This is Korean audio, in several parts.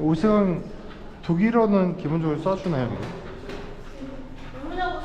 옷은 독일어는 기본적으로 써주나요? 모르냐고.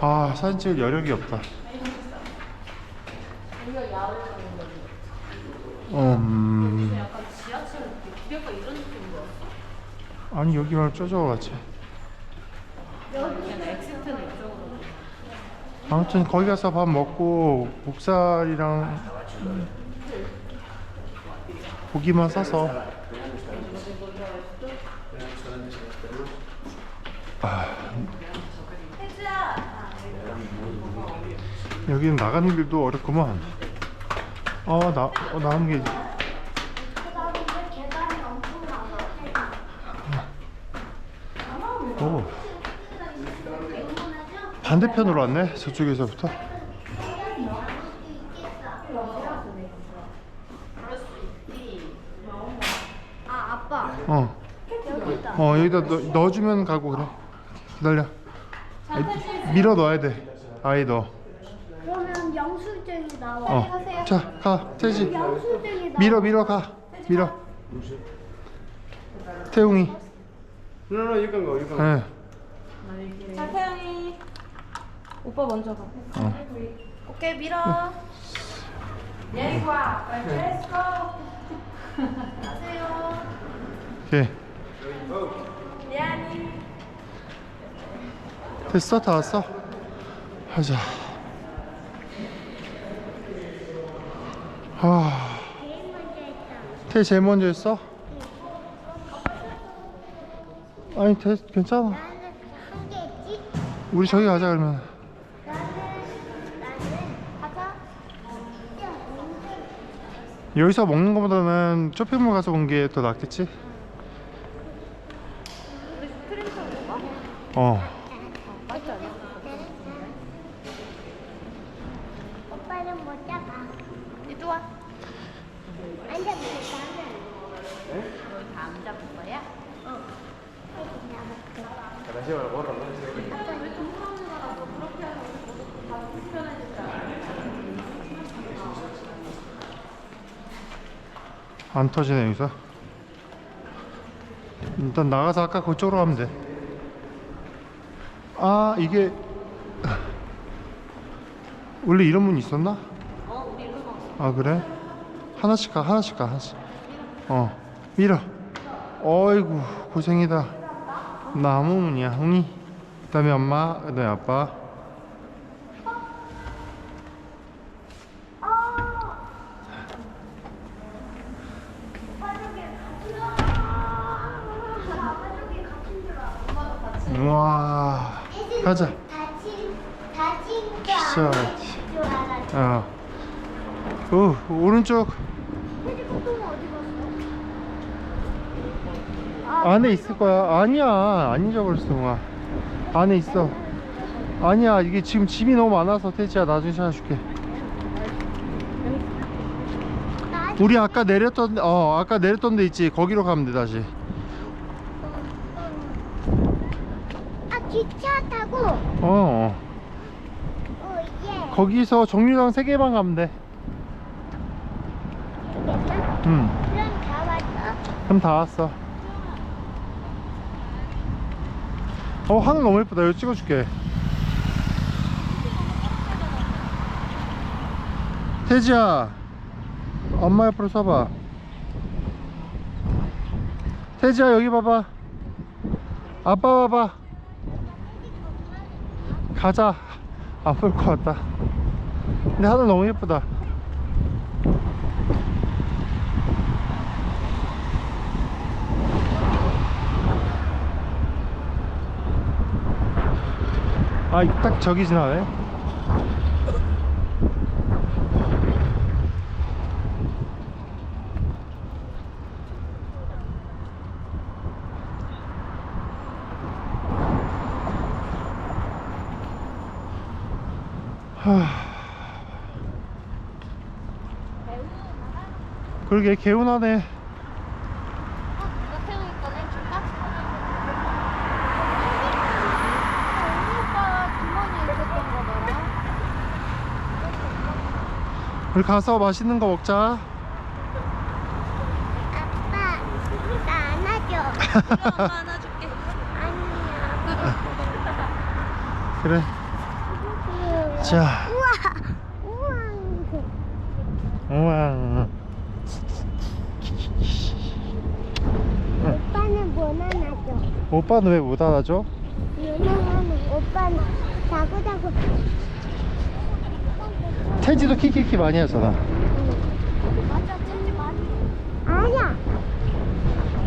아 사진 찍을 여력이 없다. 음? 아니 여기. 그냥 엑시트는 이쪽으로. 아무튼 거기 가서 밥 먹고 목살이랑 고기만 싸서 아, 여기는 나가는 길도 어렵구만. 어, 나, 어, 엄청 많아. 오. 반대편으로 왔네, 저쪽에서부터. 아 아빠 어. 어, 여기다 넣, 넣어주면 가고 그래. 기다려. 아이, 밀어 넣어야 돼. 아이 넣어. 그러면 영수증이 나와. 어. 자, 가, 태지. 영수증이 나와. 밀어, 밀어, 가. 밀어. 태웅이. No, no, you can go, you can go. 예. 자, 태영이. 오빠 먼저 가. 어. 오케이, 밀어. 예리 와. Let's go. 가세요. 오케이. 됐어, 다 왔어. 하자. 아, 제일 먼저 했다. 태 제일 먼저 했어? 아니, 태 괜찮아. 나는 한개 했지. 우리 저기 가자 그러면. 나는 나는 가자. 여기서 먹는 것보다는 쇼핑몰 가서 본게더 낫겠지? 우리 스크린샷 먹어? 어. 맞지 않아? 오빠는 못 잡아. 이리 와. 앉아볼까? 여기 다안 잡을 거야? Gracias, la gorra, ¿no? 왜 동그라미 나라고 그렇게 하면 우리 다 불편해지잖아. 안 터지네 여기서. 일단 나가서 아까 그쪽으로 가면 돼. 아 이게 원래 이런 문 있었나? 어, 우리 일로 가서. 아 그래? 하나씩 가 하나씩 가 하나씩. 어 밀어. 어이구 고생이다. 나무 문이야 홍이. 그 다음에 엄마 그 다음에 아빠. 우와 가자. 다친 다친. 아닌 줄. 어. 오 오른쪽 근데 그동안 어디 갔어? 안에 있을 거야. 아니야 안 잊어버렸어 동아. 안에 있어. 아니야 이게 지금 짐이 너무 많아서 태지야 나중에 찾아줄게. 나 우리 아까 내렸던 어 아까 내렸던 데 있지 거기로 가면 돼 다시. 기차 타고 어, 어. 어 예. 거기서 정류장 세 개만 가면 돼. 알겠어? 응. 그럼 다 왔어? 그럼 다 왔어. 어 하늘 너무 예쁘다. 이거 찍어줄게. 태지야, 엄마 옆으로 서봐. 태지야 여기 봐봐. 아빠 봐봐. 가자. 안볼것 같다. 근데 하늘 너무 예쁘다. 아, 딱 저기 지나네. 그러게 개운하네. 우리 가서 맛있는 거 먹자. 아빠, 엄마 안아줄게. 그래. 자, 우와. 우와. 오빠는 뭐 하나죠? 오빠는 왜못 알아줘? 유명하면 오빠는 자고 자고. 태지도 키키키 많이 하잖아. 아니야.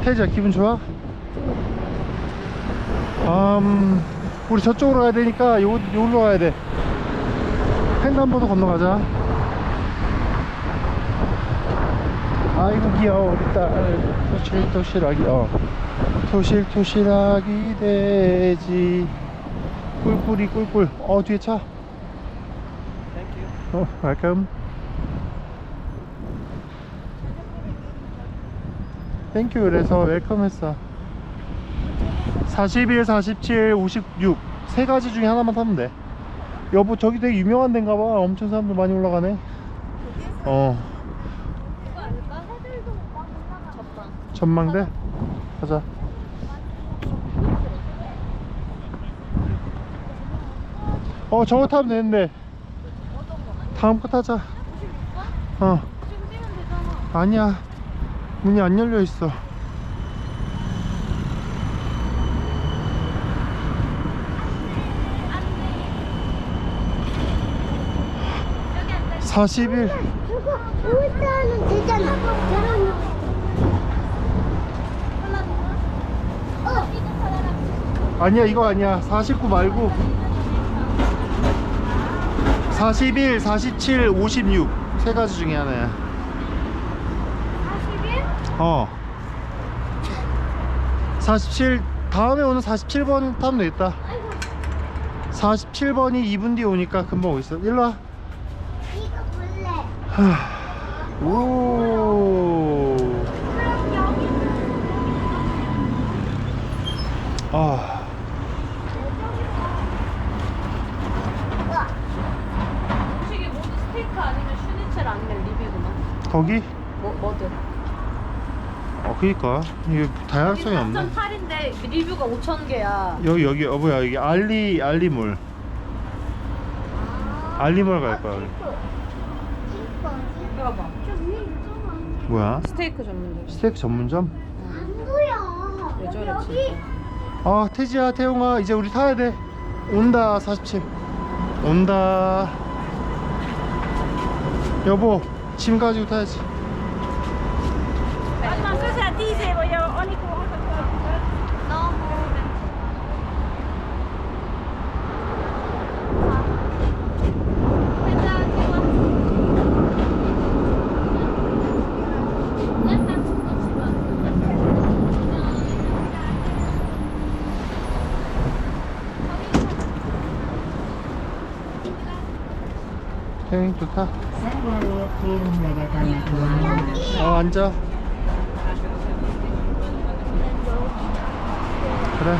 태지야 기분 좋아? 음, 우리 저쪽으로 가야 되니까 요, 요로 가야 돼. 횡단보도 건너가자. 아이고 귀여워 우리 딸. 토실토실하기 어. 토실토실하기 돼지. 꿀꿀이 꿀꿀. 어 뒤에 차. 어, 웰컴 땡큐 그래서 웰컴 했어. 41, 47, 56 세 가지 중에 하나만 타면 돼 여보 저기 되게 유명한 데인가 봐. 엄청 사람들 많이 올라가네. 어. 전망대? 가자. 어 저거 타면 되는데. 다음 거 타자. 어. 아니야. 문이 안 열려 있어 사십일 그거 울타는 되잖아. 저런. 어. 아니야 이거 아니야 49 말고 41, 47, 56 세 가지 중에 하나야 41? 어 47 다음에 오는 47번 타면 되겠다 47번이 2분 뒤에 오니까 금방 오겠어 일로 와 이거 볼래. 오. 그럼 여기 아. 음식이 모두 스테이크 아니면 슈니첼 아니면 리비구나. 거기? 뭐 뭐든. 어, 그니까 이게 다양성이 없네. 4.8인데 리뷰가 5천 개야. 여기 여기 어 뭐야 여기 알리 알리몰. 알리몰 갈 거야. 우리. 이거 봐. 저 위에 있잖아. 뭐야? 스테이크 전문점. 스테이크 전문점? 안 보여. 왜 저래 여기. 아 태지야 태용아 이제 우리 타야 돼. 온다 47. 온다. 여보 짐 가지고 타야지. 태용이 좋다. 어 앉아. 그래.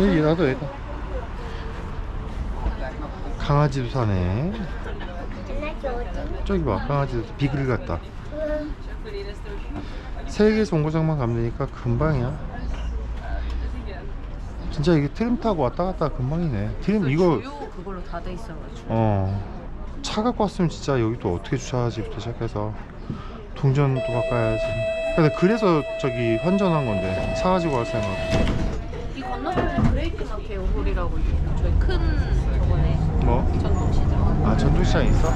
여기 나도 여기다. 강아지도 사네. 저기 봐, 강아지도 비글 같다. 응. 온 고장만 가면 되니까 금방이야. 진짜 이게 트림 타고 왔다 갔다 금방이네. 트림 이거 주요 그걸로 다 돼 있어가지고. 어. 차 갖고 왔으면 진짜 여기 또 어떻게 주차하지부터 시작해서 동전도 바꿔야지. 근데 그래서 저기 환전한 건데 차 가지고 갈 생각. 이 건너편에 브레이크 마켓 오홀이라고 있어요. 저희 큰 저번에 뭐? 전통시장. 아 전통시장 있어?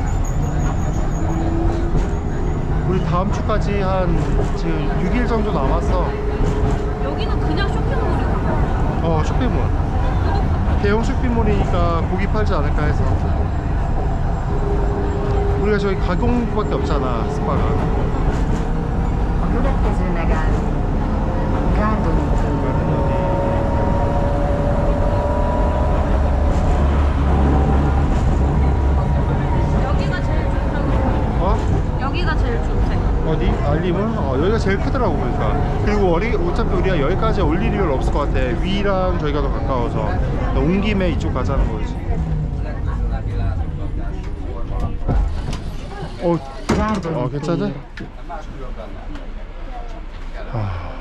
우리 다음 주까지 한 지금 6일 정도 남았어. 여기는 그냥 쇼핑몰이고. 어 쇼핑몰. 대형 쇼핑몰이니까 고기 팔지 않을까 해서. 우리가 저기 가공밖에 없잖아 스파가. 제일 크더라고 보니까. 그리고 어리, 어차피 우리가 여기까지 올 일이 없을 것 같아. 위랑 저희가 더 가까워서. 그러니까 온 김에 이쪽 가자는 거지. 어, 어 괜찮아? 아,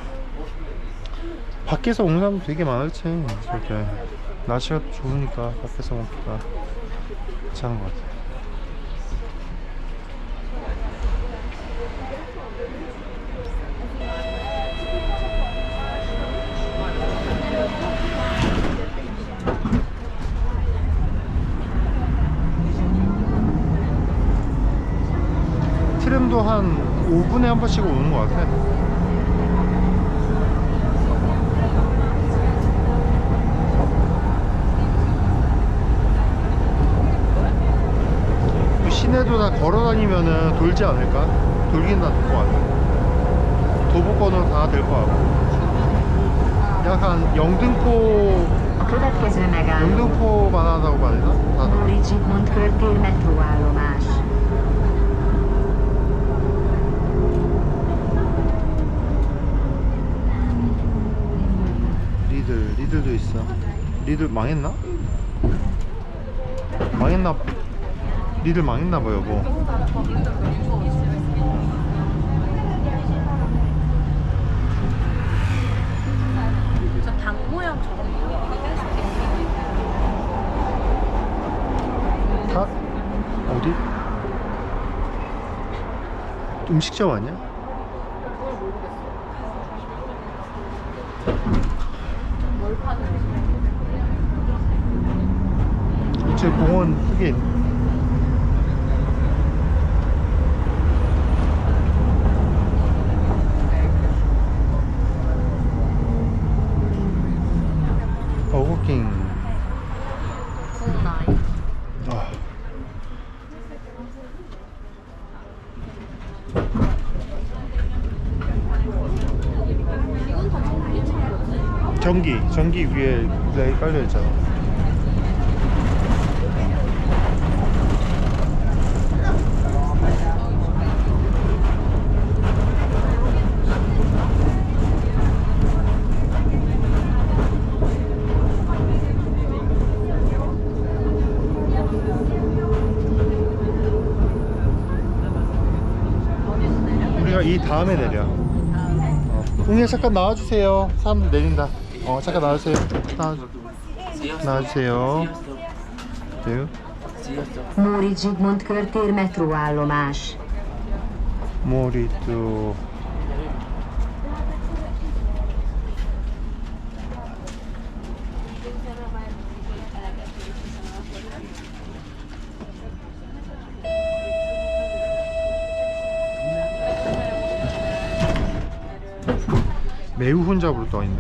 밖에서 온 사람 되게 많을지 저렇게. 날씨가 좋으니까 밖에서 먹기가 괜찮은 것 같아. 한 5분에 한 번씩 오는 것 같아. 그 시내도 다 걸어 다니면은 돌지 않을까? 돌긴 다돌것 같아. 도보권으로 다 될 것 같고. 약간 영등포, 영등포만 하다고 되나? 다 리들 리들도 있어 리들 망했나? 망했나 리들 망했나 봐 여보 저닭 모양 저런 거. 가? 어디? 음식점 아니야? 뭘 파는 이쪽 공원 크게 있네 버거킹 구나이. 아. 전기. 전기 위에 네, 깔려 있잖아. 우리가 이 다음에 내려. 어. 웅이 잠깐 나와주세요. 사람들 내린다. 어 잠깐 나와주세요. 나와 나와주세요. 네. Móri Zsigmond körtér metróállomás. 모리도 매우 혼잡으로 떠 있네.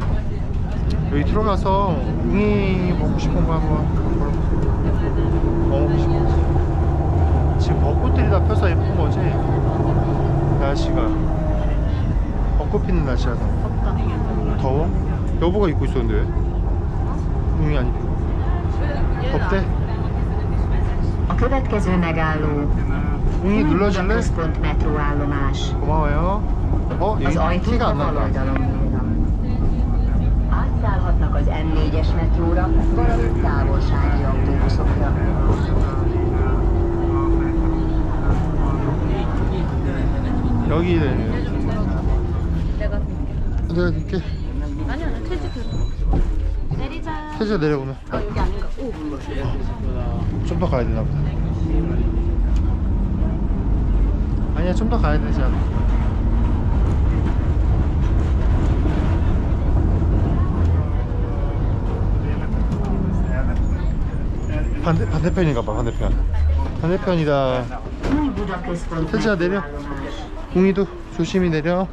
여기 들어가서 웅이 먹고 싶은 거 한번 먹고 싶은지. 지금 벚꽃들이 다 펴서 예쁜 거지. 날씨가 벚꽃 피는 날씨라서. 더워? 여보가 입고 있었는데 왜? 웅이 안 입고 덥대? A következő megálló 웅이 눌러줄래? 고마워요 어? 여기 티가 안 난다 az M4-es metróra, valamint távolsági autóbuszokra. 여기 내가. 내가 이렇게 아니 아니 퇴직. 내리자. 태자 내려오면 아 여기 아닌가? 오. 좀 더 가야 되나 보다 아니야 좀 더 가야 되지 않아 반대, 반대편인가 봐 반대편 반대편이다 태지야, 내려. 웅이도 조심히 내려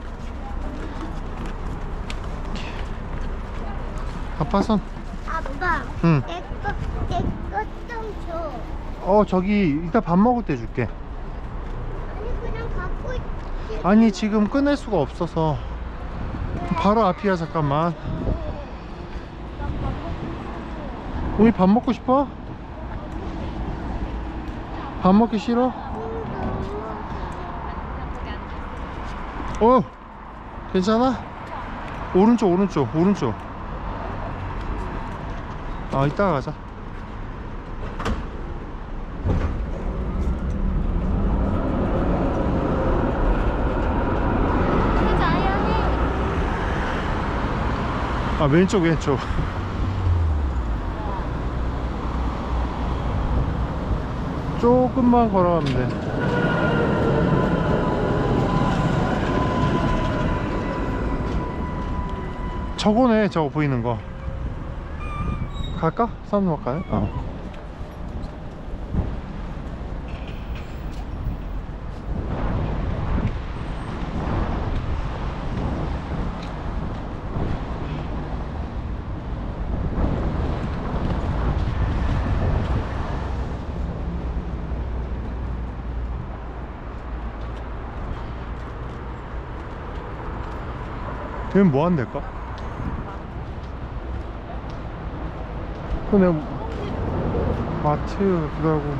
아빠선 아빠, 응. 내거 내거좀 줘. 어 저기 이따 밥 먹을 때 줄게 아니 그냥 갖고 있지. 아니 지금 끝낼 수가 없어서 바로 앞이야 잠깐만 우리 밥 먹고 싶어? 밥 먹기 싫어? 어 괜찮아? 오른쪽 오른쪽 오른쪽 아 이따가 가자 아 왼쪽 왼쪽 조금만 걸어가면 돼 저거네 저거 보이는 거 갈까? 사람 갈까요? 어. 여긴 뭐 하는 데일까? 그냥 마트 기도 하고